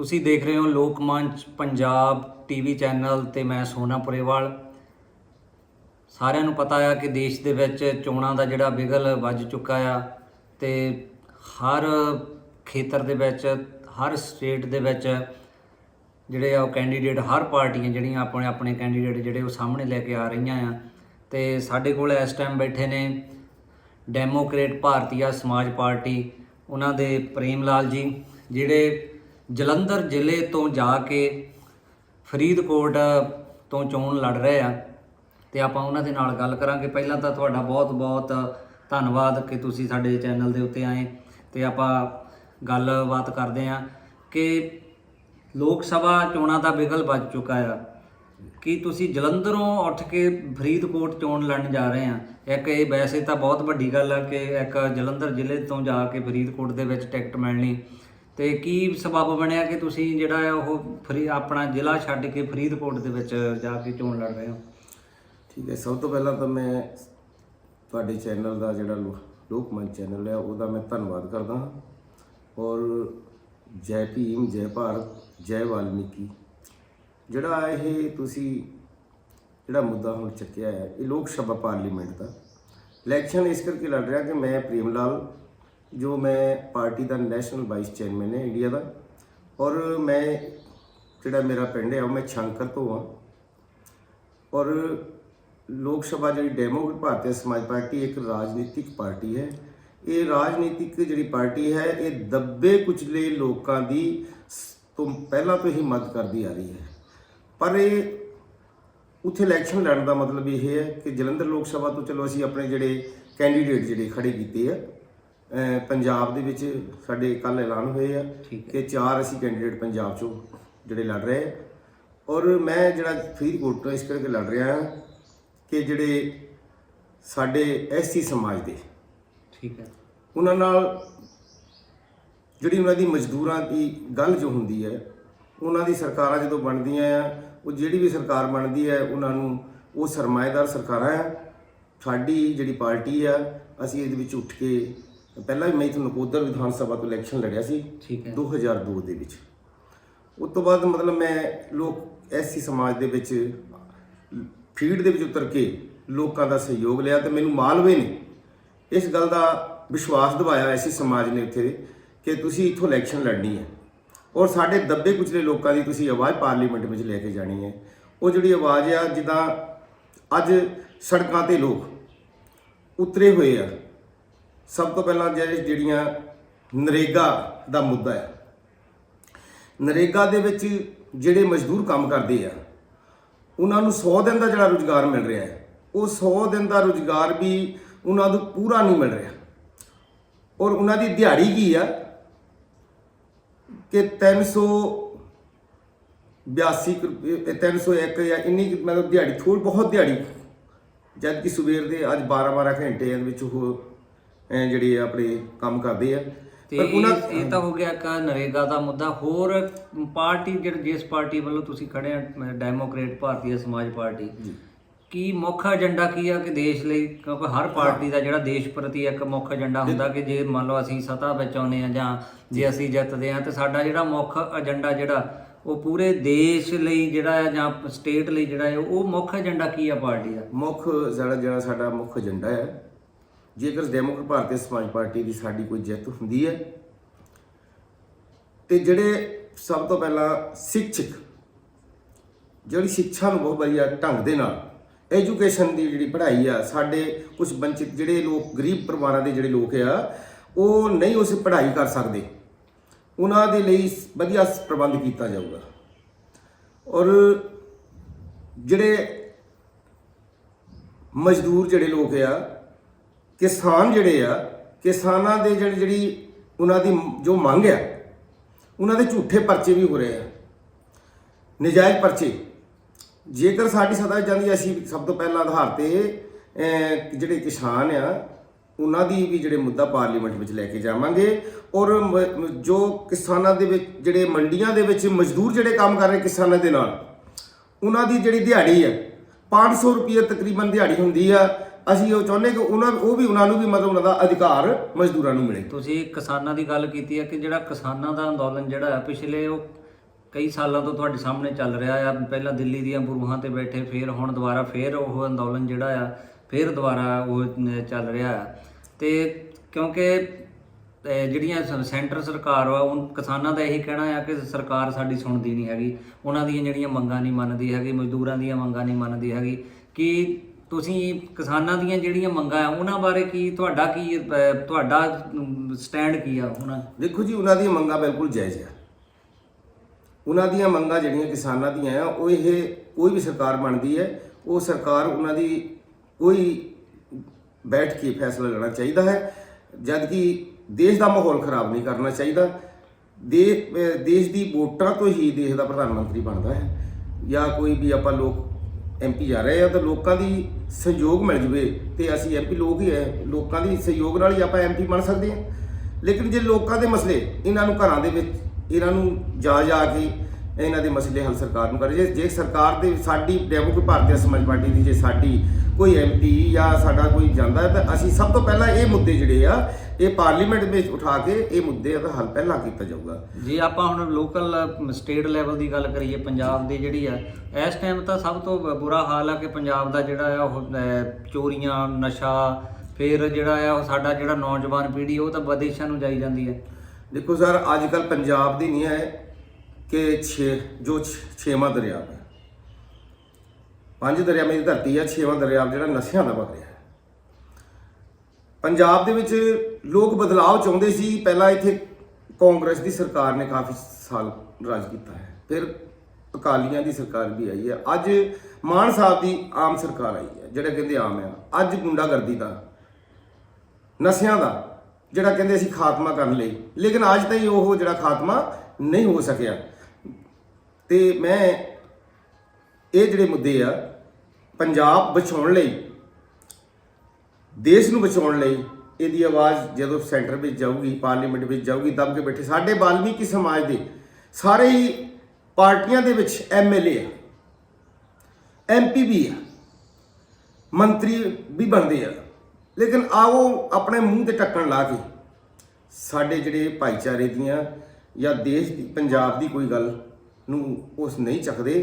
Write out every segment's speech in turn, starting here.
ਤੁਸੀਂ ਦੇਖ ਰਹੇ ਹੋ ਲੋਕ ਮੰਚ ਪੰਜਾਬ ਟੀਵੀ ਚੈਨਲ ਤੇ ਮੈਂ ਸੋਨਾ ਪੁਰੇਵਾਲ। ਸਾਰਿਆਂ ਨੂੰ ਪਤਾ ਆ ਕਿ ਦੇਸ਼ ਦੇ ਵਿੱਚ ਚੋਣਾਂ ਦਾ ਜਿਹੜਾ ਬਿਗਲ ਵੱਜ ਚੁੱਕਾ ਆ ਤੇ ਹਰ ਖੇਤਰ ਦੇ ਵਿੱਚ, ਹਰ ਸਟੇਟ ਦੇ ਵਿੱਚ ਜਿਹੜੇ ਆ ਉਹ ਕੈਂਡੀਡੇਟ, ਹਰ ਪਾਰਟੀਆਂ ਜਿਹੜੀਆਂ ਆਪਣੇ ਆਪਣੇ ਕੈਂਡੀਡੇਟ ਜਿਹੜੇ ਉਹ ਸਾਹਮਣੇ ਲੈ ਕੇ ਆ ਰਹੀਆਂ ਆ। ਤੇ ਸਾਡੇ ਕੋਲ ਇਸ ਟਾਈਮ ਬੈਠੇ ਨੇ ਡੈਮੋਕ੍ਰੇਟ ਭਾਰਤੀਆ ਸਮਾਜ ਪਾਰਟੀ, ਉਹਨਾਂ ਦੇ ਪ੍ਰੇਮ ਲਾਲ ਜੀ, ਜਿਹੜੇ ਜਲੰਧਰ ਜ਼ਿਲ੍ਹੇ ਤੋਂ ਜਾ ਕੇ ਫਰੀਦਕੋਟ ਤੋਂ ਚੋਣ ਲੜ ਰਹੇ ਆ ਤੇ ਆਪਾਂ ਉਹਨਾਂ ਦੇ ਨਾਲ ਗੱਲ ਕਰਾਂਗੇ। ਪਹਿਲਾਂ ਤਾਂ ਤੁਹਾਡਾ ਬਹੁਤ-ਬਹੁਤ ਧੰਨਵਾਦ ਕਿ ਤੁਸੀਂ ਸਾਡੇ ਚੈਨਲ ਦੇ ਉੱਤੇ ਆਏ ਤੇ ਆਪਾਂ ਗੱਲਬਾਤ ਕਰਦੇ ਆ ਕਿ ਲੋਕ ਸਭਾ ਚੋਣਾਂ ਦਾ ਬਿਗਲ ਵੱਜ ਚੁੱਕਾ ਆ। ਕੀ ਤੁਸੀਂ ਜਲੰਧਰੋਂ ਉੱਠ ਕੇ ਫਰੀਦਕੋਟ ਚੋਣ ਲੜਨ ਜਾ ਰਹੇ ਆ? ਇੱਕ ਇਹ ਵੈਸੇ ਤਾਂ ਬਹੁਤ ਵੱਡੀ ਗੱਲ ਆ ਕਿ ਇੱਕ ਜਲੰਧਰ ਜ਼ਿਲ੍ਹੇ ਤੋਂ ਜਾ ਕੇ ਫਰੀਦਕੋਟ ਦੇ ਵਿੱਚ ਟਿਕਟ ਮਿਲਣੀ ਤੇ ਕੀ ਸਬਬ ਬਣਿਆ ਕਿ ਤੁਸੀਂ ਜਿਹੜਾ ਆ ਉਹ ਫਰੀ ਆਪਣਾ ਜ਼ਿਲ੍ਹਾ ਛੱਡ ਕੇ ਫਰੀਦਕੋਟ ਦੇ ਵਿੱਚ ਜਾ ਕੇ ਚੋਣ ਲੜ ਰਹੇ ਹੋ? ਠੀਕ ਹੈ, ਸਭ ਤੋਂ ਪਹਿਲਾਂ ਤਾਂ ਮੈਂ ਤੁਹਾਡੇ ਚੈਨਲ ਦਾ ਜਿਹੜਾ ਲੋ- ਲੋਕ ਮੰਚ ਚੈਨਲ ਹੈ, ਉਹਦਾ ਮੈਂ ਧੰਨਵਾਦ ਕਰਦਾ ਹਾਂ। ਔਰ ਜੈ ਭੀਮ, ਜੈ ਭਾਰਤ, ਜੈ ਵਾਲਮੀਕੀ, ਜਿਹੜਾ ਇਹ ਤੁਸੀਂ ਜਿਹੜਾ ਮੁੱਦਾ ਹੁਣ ਚੱਕਿਆ ਹੈ, ਇਹ ਲੋਕ ਸਭਾ ਪਾਰਲੀਮੈਂਟ ਦਾ। ਇਲੈਕਸ਼ਨ ਇਸ ਕਰਕੇ ਲੜ ਰਿਹਾ ਕਿ ਮੈਂ ਪ੍ਰੇਮ ਲਾਲ ਜੋ ਮੈਂ ਪਾਰਟੀ ਦਾ ਨੈਸ਼ਨਲ ਵਾਈਸ ਚੇਅਰਮੈਨ ਹੈ ਇੰਡੀਆ ਦਾ ਔਰ ਮੈਂ ਜਿਹੜਾ ਮੇਰਾ ਪਿੰਡ ਹੈ ਉਹ ਮੈਂ ਛੰਕਰ ਤੋਂ ਹਾਂ ਔਰ ਲੋਕ ਸਭਾ ਜਿਹੜੀ ਡੈਮੋਕ੍ਰੇਟ ਭਾਰਤੀ ਸਮਾਜ ਪਾਰਟੀ ਇੱਕ ਰਾਜਨੀਤਿਕ ਪਾਰਟੀ ਹੈ। ਇਹ ਰਾਜਨੀਤਿਕ ਜਿਹੜੀ ਪਾਰਟੀ ਹੈ, ਇਹ ਦੱਬੇ ਕੁਚਲੇ ਲੋਕਾਂ ਦੀ ਸ- ਤੋਂ ਪਹਿਲਾਂ ਤੋਂ ਹੀ ਮਦਦ ਕਰਦੀ ਆ ਰਹੀ ਹੈ। ਪਰ ਇਹ ਉੱਥੇ ਇਲੈਕਸ਼ਨ ਲੜਨ ਦਾ ਮਤਲਬ ਇਹ ਹੈ ਕਿ ਜਲੰਧਰ ਲੋਕ ਸਭਾ ਤੋਂ ਚਲੋ ਅਸੀਂ ਆਪਣੇ ਜਿਹੜੇ ਕੈਂਡੀਡੇਟ ਜਿਹੜੇ ਖੜੇ ਕੀਤੇ ਆ ਪੰਜਾਬ ਦੇ ਵਿੱਚ ਸਾਡੇ ਕੱਲ ਐਲਾਨ ਹੋਏ ਆ। ਕਿ ਚਾਰ ਅਸੀਂ ਕੈਂਡੀਡੇਟ ਪੰਜਾਬ ਚੋਂ ਜਿਹੜੇ ਲੜ ਰਹੇ ਆ। ਔਰ ਮੈਂ ਜਿਹੜਾ ਫਰੀਦਕੋਟ ਤੋਂ ਇਸ ਕਰਕੇ ਲੜ ਰਿਹਾ ਹਾਂ ਕਿ ਜਿਹੜੇ ਸਾਡੇ ਐਸਸੀ ਸਮਾਜ ਦੇ ਠੀਕ ਹੈ। ਉਹਨਾਂ ਨਾਲ ਜਿਹੜੀ ਉਹਨਾਂ ਦੀ ਮਜ਼ਦੂਰਾਂ ਦੀ ਗੱਲ ਜੋ ਹੁੰਦੀ ਹੈ ਉਹਨਾਂ ਦੀ ਸਰਕਾਰਾਂ ਜਦੋਂ ਬਣਦੀਆਂ ਆ ਉਹ ਜਿਹੜੀ ਵੀ ਸਰਕਾਰ ਬਣਦੀ ਹੈ ਉਹਨਾਂ ਨੂੰ ਉਹ ਸਰਮਾਏਦਾਰ ਸਰਕਾਰਾਂ ਆ। ਸਾਡੀ ਜਿਹੜੀ ਪਾਰਟੀ ਆ ਅਸੀਂ ਇਹਦੇ ਵਿੱਚ ਉੱਠ ਕੇ ਪਹਿਲਾਂ ਵੀ ਮੈਂ ਇੱਥੇ ਨਕੋਦਰ ਵਿਧਾਨ ਸਭਾ ਤੋਂ ਇਲੈਕਸ਼ਨ ਲੜਿਆ ਸੀ ਠੀਕ ਹੈ। 2002 ਦੇ ਵਿੱਚ। ਉਸ ਤੋਂ ਬਾਅਦ ਮਤਲਬ ਮੈਂ ਲੋਕ ਐਸੀ ਸਮਾਜ ਦੇ ਵਿੱਚ ਫੀਲਡ ਦੇ ਵਿੱਚ ਉਤਰ ਕੇ ਲੋਕਾਂ ਦਾ ਸਹਿਯੋਗ ਲਿਆ ਤੇ ਮੈਨੂੰ ਮਾਲਵੇ ਨੇ। ਇਸ ਗੱਲ ਦਾ ਵਿਸ਼ਵਾਸ ਦਿਵਾਇਆ ਐਸੀ ਸਮਾਜ ਨੇ ਉੱਥੇ ਕਿ ਤੁਸੀਂ ਇੱਥੋਂ ਇਲੈਕਸ਼ਨ ਲੜਨੀ ਹੈ। ਔਰ ਸਾਡੇ ਦੱਬੇ ਕੁਚਲੇ ਲੋਕਾਂ ਦੀ ਤੁਸੀਂ ਆਵਾਜ਼ ਪਾਰਲੀਮੈਂਟ ਵਿੱਚ ਲੈ ਕੇ ਜਾਣੀ ਹੈ। ਉਹ ਜਿਹੜੀ ਆਵਾਜ਼ ਆ ਜਿੱਦਾਂ ਅੱਜ ਸੜਕਾਂ ਤੇ ਲੋਕ ਉਤਰੇ ਹੋਏ ਆ ਸਭ ਤੋਂ ਪਹਿਲਾਂ ਜਿਹੜੇ ਜਿਹੜੀਆਂ ਨਰੇਗਾ ਦਾ ਮੁੱਦਾ ਹੈ, ਨਰੇਗਾ ਦੇ ਵਿੱਚ ਜਿਹੜੇ ਮਜ਼ਦੂਰ ਕੰਮ ਕਰਦੇ ਆ, ਉਹਨਾਂ ਨੂੰ 100 ਦਿਨ ਦਾ ਜਿਹੜਾ ਰੁਜ਼ਗਾਰ ਮਿਲ ਰਿਹਾ ਹੈ, ਉਹ 100 ਦਿਨ ਦਾ ਰੁਜ਼ਗਾਰ ਵੀ ਉਹਨਾਂ ਨੂੰ ਪੂਰਾ ਨਹੀਂ ਮਿਲ ਰਿਹਾ। ਔਰ ਉਹਨਾਂ ਦੀ ਦਿਹਾੜੀ ਕੀ ਆ? ਕਿ 382 ਕੁ ਰੁਪਏ- 301 ਜਾਂ ਇੰਨੀ ਕੁ ਮਤਲਬ ਦਿਹਾੜੀ ਥੋੜੀ ਬਹੁਤ ਦਿਹਾੜੀ। ਜਦ ਕਿ ਸਵੇਰ ਦੇ ਅੱਜ 12 12 ਘੰਟੇ ਦੇ ਵਿੱਚ ਉਹ ਜਿਹੜੇ ਆਪਣੇ ਕੰਮ ਕਰਦੇ ਆ। ਤੇ ਪਰ ਉਹਨਾਂ ਇਹ ਇਹ ਤਾਂ ਹੋ ਗਿਆ ਇੱਕ ਨਰੇਗਾ ਦਾ ਮੁੱਦਾ। ਹੋਰ ਪਾਰਟੀ ਜਿਹੜੀ ਜਿਸ ਪਾਰਟੀ ਵੱਲੋਂ ਤੁਸੀਂ ਖੜੇ ਆ ਡੈਮੋਕ੍ਰੇਟ ਭਾਰਤੀ ਸਮਾਜ ਪਾਰਟੀ। ਕੀ ਮੁੱਖ ਏਜੰਡਾ ਕੀ ਆ ਕਿ ਦੇਸ਼ ਲਈ? ਕਿਉਂਕਿ ਹਰ ਪਾਰਟੀ ਦਾ ਜਿਹੜਾ ਦੇਸ਼ ਪ੍ਰਤੀ ਇੱਕ ਮੁੱਖ ਏਜੰਡਾ ਹੁੰਦਾ ਕਿ ਜੇ ਮੰਨ ਲਓ ਅਸੀਂ ਸੱਤਾ ਵਿੱਚ ਆਉਂਦੇ ਆ ਜਾਂ ਜੇ ਅਸੀਂ ਜਿੱਤਦੇ ਆ ਤੇ ਸਾਡਾ ਜਿਹੜਾ ਮੁੱਖ ਏਜੰਡਾ ਜਿਹੜਾ ਉਹ ਪੂਰੇ ਦੇਸ਼ ਲਈ ਜਿਹੜਾ ਹੈ ਜਾਂ ਸਟੇਟ ਲਈ ਜਿਹੜਾ ਹੈ ਉਹ ਮੁੱਖ ਏਜੰਡਾ ਕੀ ਆ ਪਾਰਟੀ ਦਾ? ਮੁੱਖ ਜਿਹੜਾ ਜਿਹੜਾ ਸਾਡਾ ਮੁੱਖ ਏਜੰਡਾ ਹੈ ਜੇਕਰ ਡੈਮੋਕ੍ਰੇਟ ਭਾਰਤੀ ਸਮਾਜ ਪਾਰਟੀ ਦੀ ਸਾਡੀ ਕੋਈ ਜਿੱਤ ਹੁੰਦੀ ਹੈ, ਤੇ ਜਿਹੜੇ ਸਭ ਤੋਂ ਪਹਿਲਾਂ ਸਿੱਖਿਅਕ ਜਿਹੜੀ ਸਿੱਖਿਆ ਨੂੰ ਬਹੁਤ ਵਧੀਆ ਢੰਗ ਦੇ ਨਾਲ ਐਜੂਕੇਸ਼ਨ ਦੀ ਜਿਹੜੀ ਪੜ੍ਹਾਈ ਆ, ਸਾਡੇ ਕੁਝ ਵੰਚਿਤ ਜਿਹੜੇ ਲੋਕ, ਗਰੀਬ ਪਰਿਵਾਰਾਂ ਦੇ ਜਿਹੜੇ ਲੋਕ ਆ, ਉਹ ਨਹੀਂ ਉਸ ਪੜ੍ਹਾਈ ਕਰ ਸਕਦੇ। ਉਹਨਾਂ ਦੇ ਲਈ ਵਧੀਆ ਪ੍ਰਬੰਧ ਕੀਤਾ ਜਾਊਗਾ। ਔਰ ਜਿਹੜੇ ਮਜ਼ਦੂਰ ਜਿਹੜੇ ਲੋਕ ਆ ਕਿਸਾਨ ਜਿਹੜੇ ਆ, ਕਿਸਾਨਾਂ ਦੇ ਜਿਹੜੀ ਜਿਹੜੀ ਉਹਨਾਂ ਦੀ ਜੋ ਮੰਗ ਆ, ਉਹਨਾਂ ਦੇ ਝੂਠੇ ਪਰਚੇ ਵੀ ਹੋ ਰਹੇ ਆ। ਨਜਾਇਜ਼ ਪਰਚੇ। ਜੇਕਰ ਸਾਡੀ ਸਦਾ ਜਾਂਦੀ ਅਸੀਂ ਸਭ ਤੋਂ ਪਹਿਲਾਂ ਆਧਾਰ ਤੇ ਜਿਹੜੇ ਕਿਸਾਨ ਆ, ਉਹਨਾਂ ਦੀ ਵੀ ਜਿਹੜੇ ਮੁੱਦਾ ਪਾਰਲੀਮੈਂਟ ਵਿੱਚ ਲੈ ਕੇ ਜਾਵਾਂਗੇ ਔਰ ਜੋ ਕਿਸਾਨਾਂ ਦੇ ਵਿੱਚ, ਜਿਹੜੇ ਮੰਡੀਆਂ ਦੇ ਵਿੱਚ ਮਜ਼ਦੂਰ ਜਿਹੜੇ ਕੰਮ ਕਰ ਰਹੇ ਕਿਸਾਨਾਂ ਦੇ ਨਾਲ, ਉਹਨਾਂ ਦੀ ਜਿਹੜੀ ਦਿਹਾੜੀ ਹੈ 500 ਰੁਪਏ ਤਕਰੀਬਨ ਦਿਹਾੜੀ ਹੁੰਦੀ ਆ ਅਸੀਂ ਉਹ ਚਾਹੁੰਦੇ ਕਿ ਉਹਨਾਂ ਉਹ ਵੀ ਉਹਨਾਂ ਨੂੰ ਵੀ ਮਤਲਬ ਉਹਨਾਂ ਦਾ ਅਧਿਕਾਰ ਮਜ਼ਦੂਰਾਂ ਨੂੰ ਮਿਲੇ। ਤੁਸੀਂ ਕਿਸਾਨਾਂ ਦੀ ਗੱਲ ਕੀਤੀ ਹੈ ਕਿ ਜਿਹੜਾ ਕਿਸਾਨਾਂ ਦਾ ਅੰਦੋਲਨ ਜਿਹੜਾ ਹੈ ਪਿਛਲੇ ਉਹ ਕਈ ਸਾਲਾਂ ਤੋਂ ਤੁਹਾਡੇ ਸਾਹਮਣੇ ਚੱਲ ਰਿਹਾ ਆ। ਪਹਿਲਾਂ ਦਿੱਲੀ ਦੀਆਂ ਬਰੂਹਾਂ ਤੇ ਬੈਠੇ, ਫਿਰ ਹੁਣ ਦੁਬਾਰਾ ਫਿਰ ਉਹ ਅੰਦੋਲਨ ਜਿਹੜਾ ਆ, ਫਿਰ ਦੁਬਾਰਾ ਉਹ ਚੱਲ ਰਿਹਾ ਆ। ਤੇ ਕਿਉਂਕਿ ਜਿਹੜੀਆਂ ਸ- ਸੈਂਟਰ ਸਰਕਾਰ ਵਾ, ਉਹ ਕਿਸਾਨਾਂ ਦਾ ਇਹੀ ਕਹਿਣਾ ਆ ਕਿ ਸਰਕਾਰ ਸਾਡੀ ਸੁਣਦੀ ਨਹੀਂ ਹੈਗੀ। ਉਹਨਾਂ ਦੀਆਂ ਜਿਹੜੀਆਂ ਮੰਗਾਂ ਨਹੀਂ ਮੰਨਦੀ ਹੈਗੀ, ਮਜ਼ਦੂਰਾਂ ਦੀਆਂ ਮੰਗਾਂ ਨਹੀਂ ਮੰਨਦੀ ਹੈਗੀ ਕਿ ਤੁਸੀਂ ਕਿਸਾਨਾਂ ਦੀਆਂ ਜਿਹੜੀਆਂ ਮੰਗਾਂ ਆ ਉਹਨਾਂ ਬਾਰੇ ਕੀ ਤੁਹਾਡਾ ਕੀ ਅਹ, ਤੁਹਾਡਾ ਸਟੈਂਡ ਕੀ ਆ ਉਹਨਾਂ ਦੇਖੋ ਜੀ ਉਹਨਾਂ ਦੀਆਂ ਮੰਗਾਂ ਬਿਲਕੁਲ ਜਾਇਜ਼ ਆ। ਉਹਨਾਂ ਦੀਆਂ ਮੰਗਾਂ ਜਿਹੜੀਆਂ ਕਿਸਾਨਾਂ ਦੀਆਂ ਆ ਉਹ ਇਹ ਕੋਈ ਵੀ ਸਰਕਾਰ ਬਣਦੀ ਹੈ ਉਹ ਸਰਕਾਰ ਉਹਨਾਂ ਦੀ ਕੋਈ ਬੈਠ ਕੇ ਫੈਸਲਾ ਲੈਣਾ ਚਾਹੀਦਾ ਹੈ ਜਦ ਕਿ ਦੇਸ਼ ਦਾ ਮਾਹੌਲ ਖਰਾਬ ਨਹੀਂ ਕਰਨਾ ਚਾਹੀਦਾ। ਦੇ ਅਹ ਦੇਸ਼ ਦੀ ਵੋਟਾਂ ਤੋਂ ਹੀ ਦੇਸ਼ ਦਾ ਪ੍ਰਧਾਨ ਮੰਤਰੀ ਬਣਦਾ ਹੈ ਜਾਂ ਕੋਈ ਵੀ ਆਪਾਂ ਲੋਕ ਐਮਪੀ ਜਾ ਰਹੇ ਆ ਤਾਂ ਲੋਕਾਂ ਦੀ ਸਹਿਯੋਗ ਮਿਲ ਜਵੇ ਤੇ ਅਸੀਂ ਐਮਪੀ ਲੋਕ ਹੀ ਹੈ ਲੋਕਾਂ ਦੀ ਸਹਿਯੋਗ ਨਾਲ ਹੀ ਆਪਾਂ ਐਮਪੀ ਬਣ ਸਕਦੇ ਹਾਂ ਲੇਕਿਨ ਜੇ ਲੋਕਾਂ ਦੇ ਮਸਲੇ ਇਹਨਾਂ ਨੂੰ ਘਰਾਂ ਦੇ ਵਿੱਚ, ਇਹਨਾਂ ਨੂੰ ਜਾ ਜਾ ਕੇ ਇਹਨਾਂ ਦੇ ਮਸਲੇ ਹੱਲ ਸਰਕਾਰ ਨੂੰ ਕਰੇ। ਜੇ ਜੇ ਸਰਕਾਰ ਦੇ ਸਾਡੀ ਡੈਮੋਕ੍ਰੇਟ ਭਾਰਤੀ ਸਮਾਜ ਪਾਰਟੀ ਦੀ ਜੇ ਸਾਡੀ ਕੋਈ ਐਮਪੀ ਜਾਂ ਸਾਡਾ ਕੋਈ ਜਾਂਦਾ ਤਾਂ ਅਸੀਂ ਸਭ ਤੋਂ ਪਹਿਲਾਂ ਇਹ ਮੁੱਦੇ ਜਿਹੜੇ ਆ ਇਹ ਪਾਰਲੀਮੈਂਟ ਵਿੱਚ ਉਠਾ ਕੇ ਇਹ ਮੁੱਦੇ ਦਾ ਹੱਲ ਪਹਿਲਾਂ ਕੀਤਾ ਜਾਊਗਾ। ਜੇ ਆਪਾਂ ਹੁਣ ਲੋਕਲ ਸਟੇਟ ਲੈਵਲ ਦੀ ਗੱਲ ਕਰੀਏ ਪੰਜਾਬ ਦੀ ਜਿਹੜੀ ਆ ਇਸ ਟਾਈਮ ਤਾਂ ਸਭ ਤੋਂ ਬੁਰਾ ਹਾਲ ਆ ਕਿ ਪੰਜਾਬ ਦਾ ਜਿਹੜਾ ਆ ਉਹ ਚੋਰੀਆਂ ਨਸ਼ਾ ਫਿਰ ਜਿਹੜਾ ਆ ਉਹ ਸਾਡਾ ਜਿਹੜਾ ਨੌਜਵਾਨ ਪੀੜ੍ਹੀ ਉਹ ਤਾਂ ਵਿਦੇਸ਼ਾਂ ਨੂੰ ਜਾਈ ਜਾਂਦੀ ਹੈ। ਦੇਖੋ ਸਰ ਅੱਜ ਕੱਲ ਪੰਜਾਬ ਦੀ ਨਹੀਂ ਹੈ। ਕਿ ਛੇ, ਜੋ ਛ- ਛੇਵਾਂ ਦਰਿਆ ਹੈ। ਪੰਜ ਦਰਿਆਵਾਂ ਦੀ ਧਰਤੀ ਆ ਛੇਵਾਂ ਦਰਿਆ ਜਿਹੜਾ ਨਸ਼ਿਆਂ ਦਾ ਵਗ ਰਿਹਾ ਹੈ। ਪੰਜਾਬ ਦੇ ਵਿੱਚ ਲੋਕ ਬਦਲਾਅ ਚਾਹੁੰਦੇ ਸੀ, ਪਹਿਲਾਂ ਇੱਥੇ ਕਾਂਗਰਸ ਦੀ ਸਰਕਾਰ ਨੇ ਕਾਫੀ ਸਾਲ ਰਾਜ ਕੀਤਾ ਹੈ। ਫਿਰ ਅਕਾਲੀਆਂ ਦੀ ਸਰਕਾਰ ਵੀ ਆਈ ਹੈ। ਅੱਜ ਮਾਨ ਸਾਹਿਬ ਦੀ ਆਮ ਸਰਕਾਰ ਆਈ ਹੈ, ਜਿਹੜਾ ਕਹਿੰਦੇ ਆਮ ਹੈ। ਅੱਜ ਗੁੰਡਾਗਰਦੀ ਦਾ, ਨਸ਼ਿਆਂ ਦਾ, ਜਿਹੜਾ ਕਹਿੰਦੇ ਅਸੀਂ ਖਾਤਮਾ ਕਰਨ ਲਈ। ਲੇਕਿਨ ਅੱਜ ਤਾਈਂ ਉਹ ਜਿਹੜਾ ਖਾਤਮਾ ਨਹੀਂ ਹੋ ਸਕਿਆ। ਤੇ ਮੈਂ ਇਹ ਜਿਹੜੇ ਮੁੱਦੇ ਆ, ਪੰਜਾਬ ਬਚਾਉਣ ਲਈ, ਦੇਸ਼ ਨੂੰ ਬਚਾਉਣ ਲਈ ਇਹਦੀ ਆਵਾਜ਼ ਜਦੋਂ ਸੈਂਟਰ ਵਿੱਚ ਜਾਊਗੀ, ਪਾਰਲੀਮੈਂਟ ਵਿੱਚ ਜਾਊਗੀ, ਦਬ ਕੇ ਬੈਠੇ, ਸਾਡੇ ਬਾਲਮੀਕੀ ਸਮਾਜ ਦੇ ਸਾਰੇ ਹੀ ਪਾਰਟੀਆਂ ਦੇ ਵਿੱਚ ਐਮਐਲਏ ਆ ਐਮਪੀ ਵੀ ਆ, ਮੰਤਰੀ ਵੀ ਬਣਦੇ ਆ। ਲੇਕਿਨ ਆਓ ਆਪਣੇ ਮੂੰਹ ਤੇ ਟੱਕਣ ਲਾ ਕੇ ਸਾਡੇ ਜਿਹੜੇ ਭਾਈਚਾਰੇ ਦੀਆਂ ਜਾਂ ਦੇਸ਼ ਦੀ, ਪੰਜਾਬ ਦੀ ਕੋਈ ਗੱਲ ਨੂੰ ਉਸ ਨਹੀਂ ਚੱਕਦੇ।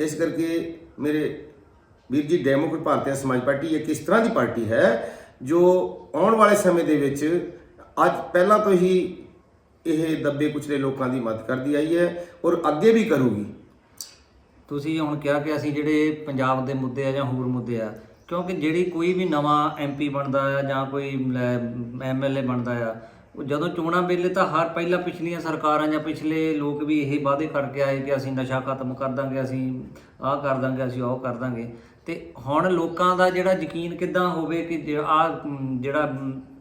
ਇਸ ਕਰਕੇ ਮੇਰੇ ਵੀਰ ਜੀ, ਡੈਮੋਕ੍ਰੇਟ ਭਾਰਤੀ ਸਮਾਜ ਪਾਰਟੀ ਇੱਕ ਇਸ ਤਰ੍ਹਾਂ ਦੀ ਪਾਰਟੀ ਹੈ, ਜੋ ਆਉਣ ਵਾਲੇ ਸਮੇਂ ਦੇ ਵਿੱਚ ਅੱਜ ਪਹਿਲਾਂ ਤੋਂ ਹੀ ਇਹ ਦੱਬੇ ਕੁਚਲੇ ਲੋਕਾਂ ਦੀ ਮਦਦ ਕਰਦੀ ਆਈ ਹੈ ਔਰ ਅੱਗੇ ਵੀ ਕਰੂਗੀ। ਤੁਸੀਂ ਹੁਣ ਕਿਹਾ ਕਿ ਅਸੀਂ ਜਿਹੜੇ ਪੰਜਾਬ ਦੇ ਮੁੱਦੇ ਆ ਜਾਂ ਹੋਰ ਮੁੱਦੇ ਆ, ਕਿਉਂਕਿ ਜਿਹੜੀ ਕੋਈ ਵੀ ਨਵਾਂ ਐਮਪੀ ਬਣਦਾ ਆ ਜਾਂ ਕੋਈ ਐਮਐਲਏ ਬਣਦਾ ਆ ਉਹ ਜਦੋਂ ਚੋਣਾਂ ਵੇਲੇ ਤਾਂ ਹਰ ਪਹਿਲਾਂ ਪਿਛਲੀਆਂ ਸਰਕਾਰਾਂ ਜਾਂ ਪਿਛਲੇ ਲੋਕ ਵੀ ਇਹ ਵਾਅਦੇ ਕਰਕੇ ਆਏ ਕਿ ਅਸੀਂ ਨਸ਼ਾ ਖਤਮ ਕਰ ਦਾਂਗੇ, ਅਸੀਂ ਆਹ ਕਰ ਦਾਂਗੇ, ਅਸੀਂ ਉਹ ਕਰ ਦਾਂਗੇ। ਤੇ ਹੁਣ ਲੋਕਾਂ ਦਾ ਜਿਹੜਾ ਯਕੀਨ ਕਿੱਦਾਂ ਹੋਵੇ ਕਿ ਆ ਜਿਹੜਾ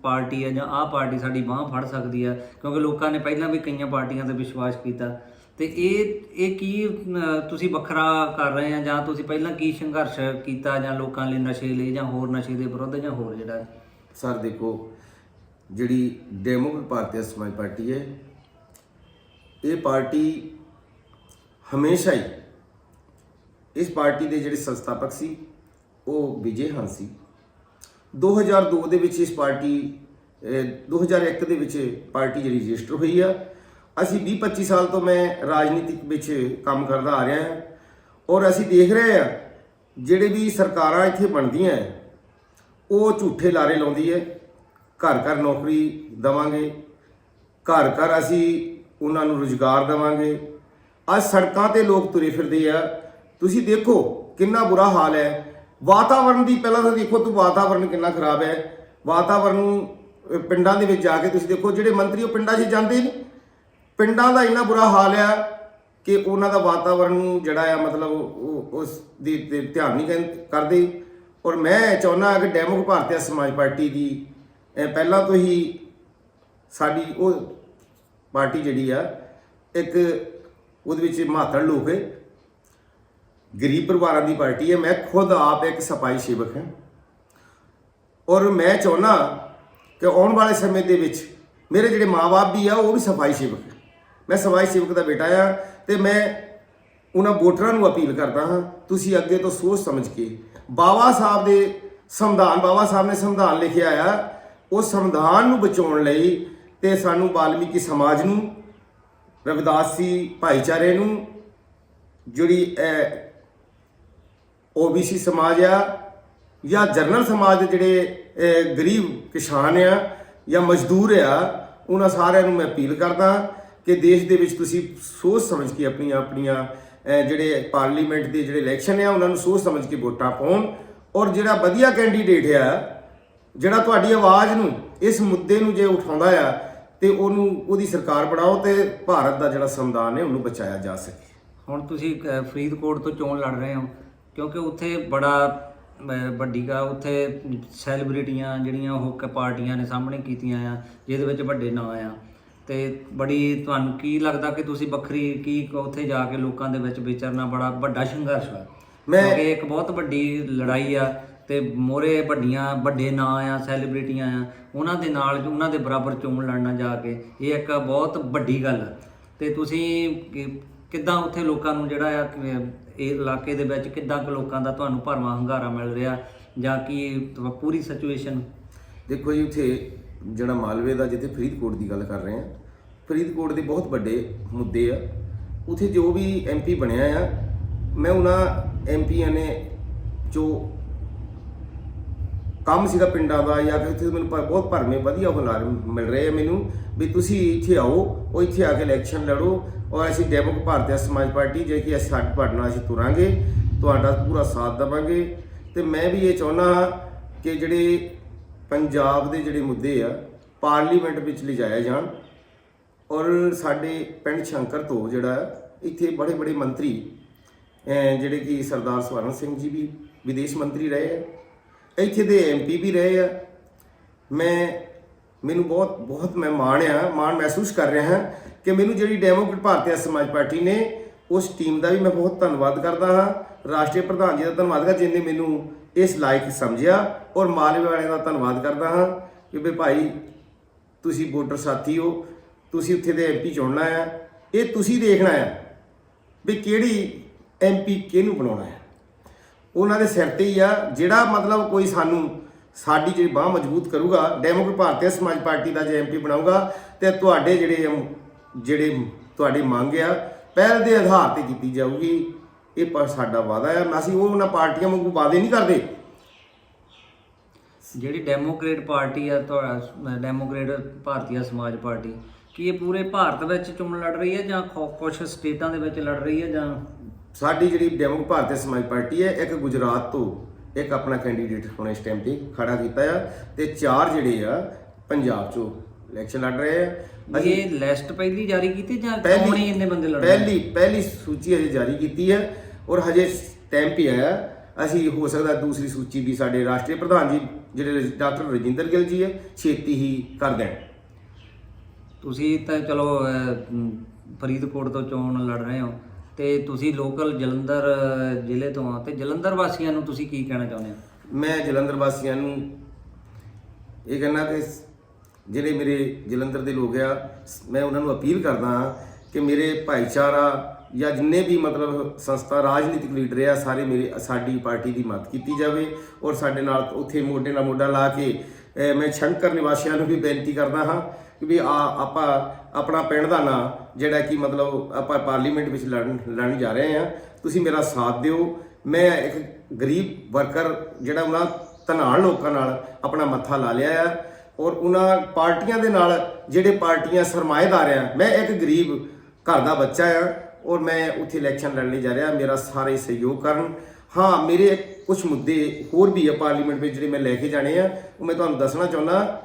ਪਾਰਟੀ ਹੈ ਜਾਂ ਆਹ ਪਾਰਟੀ ਸਾਡੀ ਬਾਹ ਫੜ ਸਕਦੀ ਆ ਕਿਉਂਕਿ ਲੋਕਾਂ ਨੇ ਪਹਿਲਾਂ ਵੀ ਕਈਆਂ ਪਾਰਟੀਆਂ ਤੇ ਵਿਸ਼ਵਾਸ ਕੀਤਾ। ਤੇ ਇਹ ਇਹ ਕੀ ਤੁਸੀਂ ਵੱਖਰਾ ਕਰ ਰਹੇ ਆ ਜਾਂ ਤੁਸੀਂ ਪਹਿਲਾਂ ਕੀ ਸੰਘਰਸ਼ ਕੀਤਾ ਜਾਂ ਲੋਕਾਂ ਲਈ ਨਸ਼ੇ ਲਈ ਜਾਂ ਹੋਰ ਨਸ਼ੇ ਦੇ ਵਿਰੁੱਧ ਜਾਂ ਹੋਰ ਜਿਹੜਾ? ਸਰ, ਦੇਖੋ ਜਿਹੜੀ ਡੈਮੋਕ੍ਰੇਟ ਭਾਰਤੀ ਸਮਾਜ ਪਾਰਟੀ ਹੈ ਇਹ ਪਾਰਟੀ ਹਮੇਸ਼ਾ ਹੀ ਇਸ ਪਾਰਟੀ ਦੇ ਜਿਹੜੇ ਸੰਸਥਾਪਕ ਸੀ ਉਹ ਵਿਜੇ ਹੰਸ ਸੀ। 2002 ਦੇ ਵਿੱਚ ਇਸ ਪਾਰਟੀ ਅਹ, 2001 ਦੇ ਵਿੱਚ ਪਾਰਟੀ ਜਿਹੜੀ ਰਜਿਸਟਰ ਹੋਈ ਆ। ਅਸੀਂ 20-25 ਸਾਲ ਤੋਂ ਮੈਂ ਰਾਜਨੀਤਿਕ ਵਿੱਚ ਕੰਮ ਕਰਦਾ ਆ ਰਿਹਾ ਹਾਂ ਔਰ ਅਸੀਂ ਦੇਖ ਰਹੇ ਆ ਜਿਹੜੇ ਵੀ ਸਰਕਾਰਾਂ ਇੱਥੇ ਬਣਦੀਆਂ ਹੈ, ਉਹ ਝੂਠੇ ਲਾਰੇ ਲਾਉਂਦੀ ਹੈ। ਘਰ ਘਰ ਨੌਕਰੀ ਦਵਾਂਗੇ। ਘਰ ਘਰ ਅਸੀਂ ਉਹਨਾਂ ਨੂੰ ਰੁਜ਼ਗਾਰ ਦਵਾਂਗੇ। ਅੱਜ ਸੜਕਾਂ ਤੇ ਲੋਕ ਤੁਰੇ ਫਿਰਦੇ ਆ। ਤੁਸੀਂ ਦੇਖੋ ਕਿੰਨਾ ਬੁਰਾ ਹਾਲ ਹੈ। ਵਾਤਾਵਰਣ ਦੀ ਪਹਿਲਾਂ ਤਾਂ ਦੇਖੋ ਤੂੰ ਵਾਤਾਵਰਣ ਕਿੰਨਾ ਖਰਾਬ ਹੈ। ਵਾਤਾਵਰਣ ਨੂੰ ਪਿੰਡਾਂ ਦੇ ਵਿੱਚ ਜਾ ਕੇ ਤੁਸੀਂ ਦੇਖੋ ਜਿਹੜੇ ਮੰਤਰੀ ਉਹ ਪਿੰਡਾਂ 'ਚ ਜਾਂਦੇ ਨੇ। ਪਿੰਡਾਂ ਦਾ ਇੰਨਾ ਬੁਰਾ ਹਾਲ ਆ ਕਿ ਉਹਨਾਂ ਦਾ ਵਾਤਾਵਰਣ ਨੂੰ ਜਿਹੜਾ ਆ ਮਤਲਬ ਉਹ ਉਸ ਦੀ ਧਿਆਨ ਨਹੀਂ ਕਹਿੰ- ਕਰਦੇ। ਔਰ ਮੈਂ ਚਾਹੁੰਦਾ ਕਿ ਡੈਮੋਕ੍ਰੇਟ ਭਾਰਤੀ ਸਮਾਜ ਪਾਰਟੀ ਦੀ ਪਹਿਲਾਂ ਤੋਂ ਹੀ ਸਾਡੀ ਉਹ ਪਾਰਟੀ ਜਿਹੜੀ ਆ, ਇੱਕ ਉਹਦੇ ਵਿੱਚ ਮਾਤੜ ਲੋਕ ਹੈ। ਗਰੀਬ ਪਰਿਵਾਰਾਂ ਦੀ ਪਾਰਟੀ ਹੈ। ਮੈਂ ਖੁਦ ਆਪ ਇੱਕ ਸਫ਼ਾਈ ਸੇਵਕ ਹਾਂ। ਔਰ ਮੈਂ ਚਾਹੁੰਦਾ ਕਿ ਆਉਣ ਵਾਲੇ ਸਮੇਂ ਦੇ ਵਿੱਚ ਮੇਰੇ ਜਿਹੜੇ ਮਾਪੇ ਵੀ ਆ, ਉਹ ਵੀ ਸਫ਼ਾਈ ਸੇਵਕ ਮੈਂ ਸਫ਼ਾਈ ਸੇਵਕ ਦਾ ਬੇਟਾ ਆ ਤੇ ਮੈਂ ਉਹਨਾਂ ਵੋਟਰਾਂ ਨੂੰ ਅਪੀਲ ਕਰਦਾ ਹਾਂ, ਤੁਸੀਂ ਅੱਗੇ ਤੋਂ ਸੋਚ ਸਮਝ ਕੇ। ਬਾਬਾ ਸਾਹਿਬ ਦੇ ਸੰਵਿਧਾਨ, ਬਾਵਾ ਸਾਹਿਬ ਨੇ ਸੰਵਿਧਾਨ ਲਿਖਿਆ ਆ ਉਹ ਸੰਵਿਧਾਨ ਨੂੰ ਬਚਾਉਣ ਲਈ ਤੇ ਸਾਨੂੰ ਬਾਲਮੀਕੀ ਸਮਾਜ ਨੂੰ, ਰਵਿਦਾਸੀ ਭਾਈਚਾਰੇ ਨੂੰ, ਜਿਹੜੀ ਓਬੀਸੀ ਸਮਾਜ ਆ, ਜਾਂ ਜਰਨਲ ਸਮਾਜ ਦੇ ਜਿਹੜੇ ਗਰੀਬ ਕਿਸਾਨ ਆ, ਜਾਂ ਮਜ਼ਦੂਰ ਆ, ਉਹਨਾਂ ਸਾਰਿਆਂ ਨੂੰ ਮੈਂ ਅਪੀਲ ਕਰਦਾ ਕਿ ਦੇਸ਼ ਦੇ ਵਿੱਚ ਤੁਸੀਂ ਸੋਚ ਸਮਝ ਕੇ ਆਪਣੀਆਂ ਆਪਣੀਆਂ ਜਿਹੜੇ ਪਾਰਲੀਮੈਂਟ ਦੇ ਜਿਹੜੇ ਇਲੈਕਸ਼ਨ ਆ, ਉਹਨਾਂ ਨੂੰ ਸੋਚ ਸਮਝ ਕੇ ਵੋਟਾਂ ਪਾਉਣ ਔਰ ਜਿਹੜਾ ਵਧੀਆ ਕੈਂਡੀਡੇਟ ਆ ਜਿਹੜਾ ਤੁਹਾਡੀ ਆਵਾਜ਼ ਨੂੰ ਇਸ ਮੁੱਦੇ ਨੂੰ ਜੇ ਉਠਾਉਂਦਾ ਆ ਤੇ ਉਹਨੂੰ ਉਹਦੀ ਸਰਕਾਰ ਬਣਾਓ ਤੇ ਭਾਰਤ ਦਾ ਜਿਹੜਾ ਸੰਵਿਧਾਨ ਹੈ ਉਹਨੂੰ ਬਚਾਇਆ ਜਾ ਸਕੇ। ਹੁਣ ਤੁਸੀਂ ਫਰੀਦਕੋਟ ਤੋਂ ਚੋਣ ਲੜ ਰਹੇ ਹੋ ਕਿਉਂਕਿ ਉੱਥੇ ਬੜਾ ਵੱਡੀ ਗਾ ਉੱਥੇ ਸੈਲੀਬ੍ਰਿਟੀਆਂ ਜਿਹੜੀਆਂ ਉਹ ਪਾਰਟੀਆਂ ਨੇ ਸਾਹਮਣੇ ਕੀਤੀਆਂ ਆ ਜਿਹਦੇ ਵਿੱਚ ਵੱਡੇ ਨਾਂ ਆ। ਤੇ ਬੜੀ ਤੁਹਾਨੂੰ ਕੀ ਲੱਗਦਾ ਕਿ ਤੁਸੀਂ ਵੱਖਰੀ ਕੀ ਉੱਥੇ ਜਾ ਕੇ ਲੋਕਾਂ ਦੇ ਵਿੱਚ ਵਿਚਰਨਾ ਬੜਾ ਵੱਡਾ ਸੰਘਰਸ਼ ਆ ਮੈਂ- ਇੱਕ ਬਹੁਤ ਵੱਡੀ ਲੜਾਈ ਆ ਤੇ ਮੋਰੇ ਵੱਡੀਆਂ, ਵੱਡੇ ਨਾਂ ਆ ਸੈਲੀਬ੍ਰਿਟੀਆਂ ਆ, ਉਹਨਾਂ ਦੇ ਨਾਲ ਉਹਨਾਂ ਦੇ ਬਰਾਬਰ ਚੋਣ ਲੜਨਾ ਜਾ ਕੇ, ਇਹ ਇੱਕ ਬਹੁਤ ਵੱਡੀ ਗੱਲ ਆ। ਤੇ ਤੁਸੀਂ ਕਿ- ਕਿੱਦਾਂ ਉੱਥੇ ਲੋਕਾਂ ਨੂੰ ਜਿਹੜਾ ਆ ਇਹ ਇਲਾਕੇ ਦੇ ਵਿੱਚ ਕਿੱਦਾਂ ਕੁ ਲੋਕਾਂ ਦਾ ਤੁਹਾਨੂੰ ਭਰਵਾਂ ਹੰਗਾਰਾ ਮਿਲ ਰਿਹਾ, ਜਾਂ ਕਿ ਪੂਰੀ ਸਿਚੁਏਸ਼ਨ ਦੇਖੋ ਜੀ, ਉੱਥੇ ਜਿਹੜਾ ਮਾਲਵੇ ਦਾ, ਜਿੱਥੇ ਫਰੀਦਕੋਟ ਦੀ ਗੱਲ ਕਰ ਰਹੇ ਆ, ਫਰੀਦਕੋਟ ਦੇ ਬਹੁਤ ਵੱਡੇ ਮੁੱਦੇ ਆ। ਉੱਥੇ ਜੋ ਵੀ ਐਮਪੀ ਬਣਿਆ ਆ, ਮੈਂ ਉਹਨਾਂ ਐਮਪੀਆਂ ਨੇ ਜੋ ਕੰਮ ਸੀਗਾ ਪਿੰਡਾਂ ਦਾ ਜਾਂ ਫਿਰ ਉੱਥੇ ਮੈਨੂੰ ਪ- ਬਹੁਤ ਭਰਵੇਂ ਵਧੀਆ ਹੁਲਾਰ ਮਿਲ ਰਹੇ ਆ ਮੈਨੂੰ, ਵੀ ਤੁਸੀਂ ਇੱਥੇ ਆਓ, ਉਹ ਇੱਥੇ ਆ ਕੇ ਇਲੈਕਸ਼ਨ ਲੜੋ ਔਰ ਅਸੀਂ ਡੈਮੋਕ ਭਾਰਤੀ ਸਮਾਜ ਪਾਰਟੀ ਜੇ ਕਿ ਅਸੀਂ ਸਾਡੇ ਤੁਹਾਡੇ ਨਾਲ ਅਸੀਂ ਤੁਰਾਂਗੇ, ਤੁਹਾਡਾ ਪੂਰਾ ਸਾਥ ਦੇਵਾਂਗੇ। ਤੇ ਮੈਂ ਵੀ ਇਹ ਚਾਹੁੰਦਾ ਹਾਂ ਕਿ ਜਿਹੜੇ ਪੰਜਾਬ ਦੇ ਜਿਹੜੇ ਮੁੱਦੇ ਆ, ਪਾਰਲੀਮੈਂਟ ਵਿੱਚ ਲਿਜਾਏ ਜਾਣ ਔਰ ਸਾਡੇ ਪਿੰਡ ਸ਼ੰਕਰ ਤੋਂ ਜਿਹੜਾ ਇੱਥੇ ਬੜੇ ਬੜੇ ਮੰਤਰੀ, ਅਹ ਜਿਹੜੇ ਕਿ ਸਰਦਾਰ ਸਵਰਨ ਸਿੰਘ ਜੀ ਵੀ ਵਿਦੇਸ਼ ਮੰਤਰੀ ਰਹੇ ਆ ਇੱਥੇ ਦੇ ਐਮਪੀ ਵੀ ਰਹੇ ਆ। ਮੈਂ, ਮੈਨੂੰ ਬਹੁਤ ਬਹੁਤ ਮੈਂ ਮਾਣ ਆ, ਮਾਣ ਮਹਿਸੂਸ ਕਰ ਰਿਹਾ ਹਾਂ ਕਿ ਮੈਨੂੰ ਜਿਹੜੀ ਡੈਮੋਕ੍ਰੇਟ ਭਾਰਤੀ ਸਮਾਜ ਪਾਰਟੀ ਨੇ, ਉਸ ਟੀਮ ਦਾ ਵੀ ਮੈਂ ਬਹੁਤ ਧੰਨਵਾਦ ਕਰਦਾ ਹਾਂ। ਰਾਸ਼ਟਰੀ ਪ੍ਰਧਾਨ ਜੀ ਦਾ ਧੰਨਵਾਦ ਕਰ, ਜਿਨ੍ਹਾਂ ਮੈਨੂੰ ਇਸ ਲਾਇਕ ਸਮਝਿਆ ਔਰ ਮਾਲਵੇ ਵਾਲਿਆਂ ਦਾ ਧੰਨਵਾਦ ਕਰਦਾ ਹਾਂ। ਕਿ ਵੀ ਭਾਈ, ਤੁਸੀਂ ਵੋਟਰ ਸਾਥੀ ਹੋ, ਤੁਸੀਂ ਉੱਥੇ ਦੇ ਐਮਪੀ ਚੁਣਨਾ ਆ। ਇਹ ਤੁਸੀਂ ਦੇਖਣਾ ਆ ਵੀ ਕਿਹੜੀ ਐਮਪੀ ਕਿਹਨੂੰ ਬਣਾਉਣਾ ਹੈ ਉਹਨਾਂ ਦੇ ਸਿਰ ਤੇ ਹੀ ਆ, ਜਿਹੜਾ ਮਤਲਬ ਕੋਈ ਸਾਨੂੰ ਸਾਡੀ ਜਿਹੜੀ ਬਾਹ ਮਜ਼ਬੂਤ ਕਰੂਗਾ, ਡੈਮੋਕ੍ਰੇਟ ਭਾਰਤੀ ਸਮਾਜ ਪਾਰਟੀ ਦਾ ਜੇ ਐਮਪੀ ਬਣਾਊਗਾ, ਤੇ ਤੁਹਾਡੇ ਜਿਹੜੇ ਜਿਹੜੇ ਤੁਹਾਡੀ ਮੰਗ ਆ, ਪਹਿਲ ਦੇ ਆਧਾਰ ਤੇ ਕੀਤੀ ਜਾਊਗੀ। ਇਹ ਪਰ ਸਾਡਾ ਵਾਅਦਾ ਆ ਅਸੀਂ ਉਹ ਉਹਨਾਂ ਪਾਰਟੀਆਂ ਵਾਂਗੂ ਵਾਅਦੇ ਨਹੀਂ ਕਰਦੇ। ਜਿਹੜੀ ਡੈਮੋਕ੍ਰੇਟ ਪਾਰਟੀ ਆ, ਤੁਹਾਡਾ ਡੈਮੋਕ੍ਰੇਟ ਭਾਰਤੀ ਸਮਾਜ ਪਾਰਟੀ, ਕੀ ਇਹ ਪੂਰੇ ਭਾਰਤ ਵਿੱਚ ਚੁਣ ਲੜ ਰਹੀ ਹੈ ਜਾਂ ਖੋ- ਕੁਛ ਸਟੇਟਾਂ ਦੇ ਵਿੱਚ ਲੜ ਰਹੀ ਹੈ ਜਾਂ ਸਾਡੀ ਜਿਹੜੀ ਡੈਮੋਕ੍ਰੇਟ ਭਾਰਤੀ ਸਮਾਜ ਪਾਰਟੀ ਹੈ ਇੱਕ ਗੁਜਰਾਤ ਤੋਂ ਇੱਕ ਆਪਣਾ ਕੈਂਡੀਡੇਟ ਹੁਣ ਇਸ ਟਾਈਮ ਤੇ ਖੜਾ ਕੀਤਾ ਆ ਤੇ ਚਾਰ ਜਿਹੜੇ ਆ ਪੰਜਾਬ ਚੋਂ ਇਲੈਕਸ਼ਨ ਲੜ ਰਹੇ ਆ। ਇਹ ਲਿਸਟ ਪਹਿਲੀ ਜਾਰੀ ਕੀਤੀ ਜਾਂ ਕੌਣ ਹੀ ਇੰਨੇ ਬੰਦੇ ਲੜ ਰਹੇ ਪਹਿਲੀ ਪਹਿਲੀ ਸੂਚੀ ਹਜੇ ਜਾਰੀ ਕੀਤੀ ਹੈ ਔਰ ਹਜੇ ਟਾਈਮ ਵੀ ਆਇਆ। ਅਸੀਂ ਹੋ ਸਕਦਾ ਦੂਸਰੀ ਸੂਚੀ ਵੀ ਸਾਡੇ ਰਾਸ਼ਟਰੀ ਪ੍ਰਧਾਨ ਜੀ ਜਿਹੜੇ ਡਾਕਟਰ ਰਜਿੰਦਰ ਗਿੱਲ ਜੀ ਹੈ ਛੇਤੀ ਹੀ ਕਰ ਦੇਣ। ਤੁਸੀਂ ਤਾਂ ਚਲੋ ਫਰੀਦਕੋਟ ਤੋਂ ਚੋਣ ਲੜ ਰਹੇ ਹੋ। ਤੇ ਤੁਸੀਂ ਲੋਕਲ ਜਲੰਧਰ, ਜ਼ਿਲ੍ਹੇ ਤੋਂ ਆ ਤੇ ਜਲੰਧਰ ਵਾਸੀਆਂ ਨੂੰ ਤੁਸੀਂ ਕੀ ਕਹਿਣਾ ਚਾਹੁੰਦੇ ਹੋ? ਮੈਂ ਜਲੰਧਰ ਵਾਸੀਆਂ ਨੂੰ ਇਹ ਕਹਿਣਾ ਕਿ ਜਿਹੜੇ ਮੇਰੇ ਜਲੰਧਰ ਦੇ ਲੋਕ ਆ ਮੈਂ ਉਹਨਾਂ ਨੂੰ ਅਪੀਲ ਕਰਦਾ ਹਾਂ ਕਿ ਮੇਰੇ ਭਾਈਚਾਰਾ ਜਾਂ ਜਿੰਨੇ ਵੀ ਮਤਲਬ ਸੰਸਥਾ, ਰਾਜਨੀਤਿਕ ਲੀਡਰ ਆ, ਸਾਰੇ ਮੇਰੇ, ਸਾਡੀ ਪਾਰਟੀ ਦੀ ਮਦਦ ਕੀਤੀ ਜਾਵੇ ਔਰ ਸਾਡੇ ਨਾਲ ਉੱਥੇ ਮੋਢੇ ਨਾਲ ਮੋਢਾ ਲਾ ਕੇ ਮੈਂ ਸ਼ੰਕਰ ਨਿਵਾਸੀਆਂ ਨੂੰ ਵੀ ਬੇਨਤੀ ਕਰਦਾ ਹਾਂ ਕਿ ਵੀ ਆ, ਆਪਾਂ ਆਪਣਾ ਪਿੰਡ ਦਾ ਨਾਂ, ਜਿਹੜਾ ਕਿ ਮਤਲਬ ਆਪਾਂ ਪਾਰਲੀਮੈਂਟ ਵਿੱਚ ਲੜਨ ਲੜਨ ਜਾ ਰਹੇ ਹਾਂ। ਤੁਸੀਂ ਮੇਰਾ ਸਾਥ ਦਿਓ। ਮੈਂ ਇੱਕ ਗਰੀਬ ਵਰਕਰ ਜਿਹੜਾ ਉਹਨਾਂ ਧਨਾੜ ਲੋਕਾਂ ਨਾਲ ਆਪਣਾ ਮੱਥਾ ਲਾ ਲਿਆ ਆ ਔਰ ਉਹਨਾਂ ਪਾਰਟੀਆਂ ਦੇ ਨਾਲ ਜਿਹੜੇ ਪਾਰਟੀਆਂ ਸਰਮਾਏਦਾਰ ਆ, ਮੈਂ ਇੱਕ ਗਰੀਬ ਘਰ ਦਾ ਬੱਚਾ ਆ ਔਰ ਮੈਂ ਉੱਥੇ ਇਲੈਕਸ਼ਨ ਲੜਨ ਲਈ ਜਾ ਰਿਹਾ, ਮੇਰਾ ਸਾਰੇ ਸਹਿਯੋਗ ਕਰਨ। ਹਾਂ, ਮੇਰੇ ਕੁਝ ਮੁੱਦੇ ਹੋਰ ਵੀ ਆ ਪਾਰਲੀਮੈਂਟ ਵਿੱਚ ਜਿਹੜੇ ਮੈਂ ਲੈ ਕੇ ਜਾਣੇ ਆ, ਉਹ ਮੈਂ ਤੁਹਾਨੂੰ ਦੱਸਣਾ ਚਾਹੁੰਦਾ।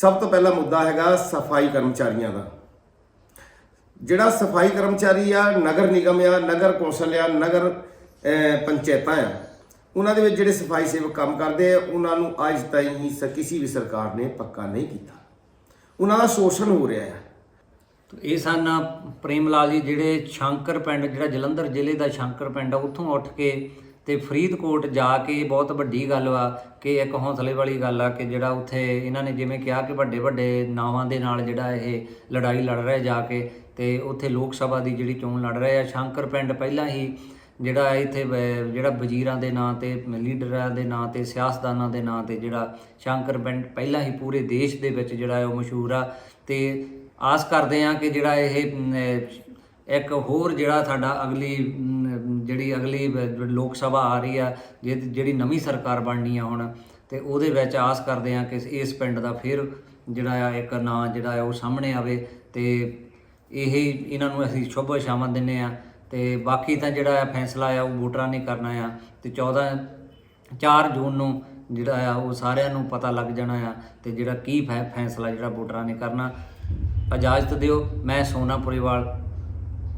ਸਭ ਤੋਂ ਪਹਿਲਾ ਮੁੱਦਾ ਹੈਗਾ ਸਫ਼ਾਈ ਕਰਮਚਾਰੀਆਂ ਦਾ। ਜਿਹੜਾ ਸਫ਼ਾਈ ਕਰਮਚਾਰੀ ਆ, ਨਗਰ ਨਿਗਮ ਆ, ਨਗਰ ਕੌਂਸਲ ਆ, ਨਗਰ ਪੰਚਾਇਤਾਂ ਆ, ਉਹਨਾਂ ਦੇ ਵਿੱਚ ਜਿਹੜੇ ਸਫ਼ਾਈ ਸੇਵਕ ਕੰਮ ਕਰਦੇ ਆ, ਉਹਨਾਂ ਨੂੰ ਅੱਜ ਤਾਈਂ ਸ- ਕਿਸੇ ਵੀ ਸਰਕਾਰ ਨੇ ਪੱਕਾ ਨਹੀਂ ਕੀਤਾ। ਉਹਨਾਂ ਦਾ ਸ਼ੋਸ਼ਣ ਹੋ ਰਿਹਾ ਹੈ ਤੇ ਇਹ ਸਨ ਪ੍ਰੇਮ ਲਾਲ ਜੀ, ਜਿਹੜੇ ਸ਼ੰਕਰ ਪਿੰਡ, ਜਿਹੜਾ ਜਲੰਧਰ ਜ਼ਿਲ੍ਹੇ ਦਾ ਸ਼ੰਕਰ ਪਿੰਡ ਆ, ਉੱਥੋਂ ਉੱਠ ਕੇ ਤੇ ਫਰੀਦਕੋਟ ਜਾ ਕੇ ਬਹੁਤ ਵੱਡੀ ਗੱਲ ਵਾ ਕਿ ਇੱਕ ਹੌਸਲੇ ਵਾਲੀ ਗੱਲ ਆ ਕਿ ਜਿਹੜਾ ਉੱਥੇ ਇਹਨਾਂ ਨੇ ਜਿਵੇਂ ਕਿਹਾ ਕਿ ਵੱਡੇ ਵੱਡੇ ਨਾਵਾਂ ਦੇ ਨਾਲ ਜਿਹੜਾ ਇਹ ਲੜਾਈ ਲੜ ਰਿਹਾ ਜਾ ਕੇ ਤੇ ਉੱਥੇ ਲੋਕ ਸਭਾ ਦੀ ਜਿਹੜੀ ਚੋਣ ਲੜ ਰਹੇ ਆ, ਸ਼ੰਕਰ ਪਿੰਡ ਪਹਿਲਾਂ ਹੀ ਜਿਹੜਾ ਇੱਥੇ ਵ- ਜਿਹੜਾ ਵਜ਼ੀਰਾਂ ਦੇ ਨਾਂ ਤੇ ਲੀਡਰਾਂ ਦੇ ਨਾਂ ਤੇ ਸਿਆਸਤਦਾਨਾਂ ਦੇ ਨਾਂ ਤੇ ਜਿਹੜਾ ਸ਼ੰਕਰ ਪਿੰਡ ਪਹਿਲਾਂ ਹੀ ਪੂਰੇ ਦੇਸ਼ ਦੇ ਵਿੱਚ ਜਿਹੜਾ ਉਹ ਮਸ਼ਹੂਰ ਆ ਤੇ ਆਸ ਕਰਦੇ ਹਾਂ ਕਿ ਜਿਹੜਾ ਇਹ ਇੱਕ ਹੋਰ ਜਿਹੜਾ ਸਾਡਾ ਅਗਲੀ ਜਿਹੜੀ ਅਗਲੀ ਲੋਕ ਸਭਾ ਆ ਰਹੀ ਆ ਜਿਹਦੀ- ਜਿਹੜੀ ਨਵੀਂ ਸਰਕਾਰ ਬਣਨੀ ਆ ਹੁਣ, ਤੇ ਉਹਦੇ ਵਿੱਚ ਆਸ ਕਰਦੇ ਹਾਂ ਕਿ ਇਸ ਪਿੰਡ ਦਾ ਫਿਰ ਜਿਹੜਾ ਆ ਇੱਕ ਨਾਂ ਜਿਹੜਾ ਆ ਉਹ ਸਾਹਮਣੇ ਆਵੇ ਤੇ ਇਹ ਇਹਨਾਂ ਨੂੰ ਅਸੀਂ ਸ਼ੁਭ ਸ਼ਾਮਾਂ ਦਿੰਨੇ ਆ ਤੇ ਬਾਕੀ ਤਾਂ ਜਿਹੜਾ ਆ ਫੈਸਲਾ ਆ ਉਹ ਵੋਟਰਾਂ ਨੇ ਕਰਨਾ ਆ ਤੇ 14 4 ਜੂਨ ਨੂੰ ਜਿਹੜਾ ਆ ਉਹ ਸਾਰਿਆਂ ਨੂੰ ਪਤਾ ਲੱਗ ਜਾਣਾ ਆ ਤੇ ਜਿਹੜਾ ਕੀ ਫੈ- ਫੈਸਲਾ ਜਿਹੜਾ ਵੋਟਰਾਂ ਨੇ ਕਰਨਾ। ਇਜਾਜ਼ਤ ਦਿਓ, ਮੈਂ ਸੋਨਾ ਪੁਰੀਵਾਲ,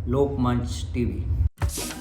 ਲੋਕ ਮੰਚ ਟੀਵੀ।